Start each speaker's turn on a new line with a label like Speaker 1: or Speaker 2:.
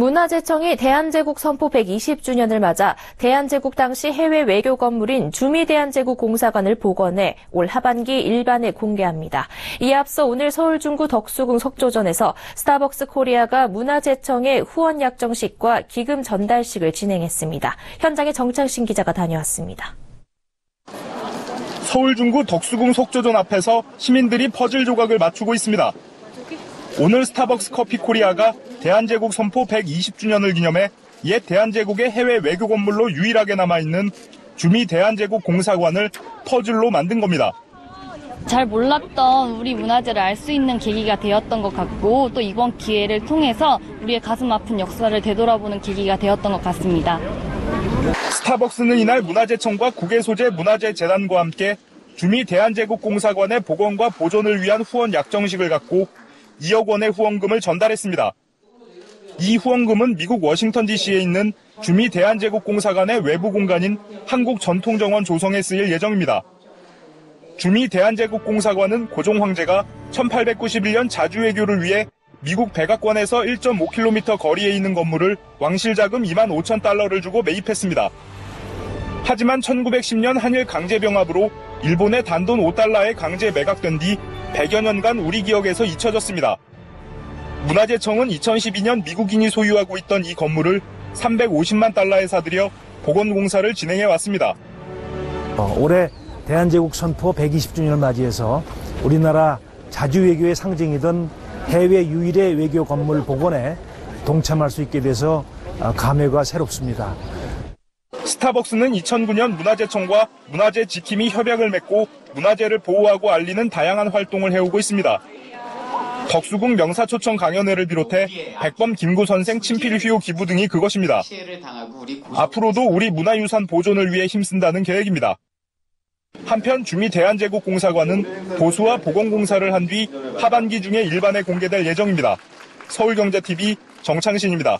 Speaker 1: 문화재청이 대한제국 선포 120주년을 맞아 대한제국 당시 해외 외교 건물인 주미대한제국 공사관을 복원해 올 하반기 일반에 공개합니다. 이에 앞서 오늘 서울 중구 덕수궁 석조전에서 스타벅스 코리아가 문화재청의 후원 약정식과 기금 전달식을 진행했습니다. 현장에 정창신 기자가 다녀왔습니다.
Speaker 2: 서울 중구 덕수궁 속조전 앞에서 시민들이 퍼즐 조각을 맞추고 있습니다. 오늘 스타벅스 커피 코리아가 대한제국 선포 120주년을 기념해 옛 대한제국의 해외 외교 건물로 유일하게 남아있는 주미 대한제국 공사관을 퍼즐로 만든 겁니다.
Speaker 3: 잘 몰랐던 우리 문화재를 알 수 있는 계기가 되었던 것 같고 또 이번 기회를 통해서 우리의 가슴 아픈 역사를 되돌아보는 계기가 되었던 것 같습니다.
Speaker 2: 스타벅스는 이날 문화재청과 국외소재 문화재재단과 함께 주미 대한제국 공사관의 복원과 보존을 위한 후원 약정식을 갖고 2억 원의 후원금을 전달했습니다. 이 후원금은 미국 워싱턴 DC에 있는 주미 대한제국 공사관의 외부 공간인 한국 전통정원 조성에 쓰일 예정입니다. 주미 대한제국 공사관은 고종 황제가 1891년 자주외교를 위해 미국 백악관에서 1.5km 거리에 있는 건물을 왕실 자금 2만 5천 달러를 주고 매입했습니다. 하지만 1910년 한일 강제병합으로 일본의 단돈 5달러에 강제 매각된 뒤 100여 년간 우리 기억에서 잊혀졌습니다. 문화재청은 2012년 미국인이 소유하고 있던 이 건물을 350만 달러에 사들여 복원 공사를 진행해 왔습니다.
Speaker 4: 어, 올해 대한제국 선포 120주년을 맞이해서 우리나라 자주외교의 상징이던 해외 유일의 외교 건물 복원에 동참할 수 있게 돼서 어, 감회가 새롭습니다.
Speaker 2: 스타벅스는 2009년 문화재청과 문화재 지킴이 협약을 맺고 문화재를 보호하고 알리는 다양한 활동을 해오고 있습니다. 덕수궁 명사초청 강연회를 비롯해 백범 김구 선생 친필 휘호 기부 등이 그것입니다. 앞으로도 우리 문화유산 보존을 위해 힘쓴다는 계획입니다. 한편 주미 대한제국 공사관은 보수와 보건공사를 한 뒤 하반기 중에 일반에 공개될 예정입니다. 서울경제TV 정창신입니다.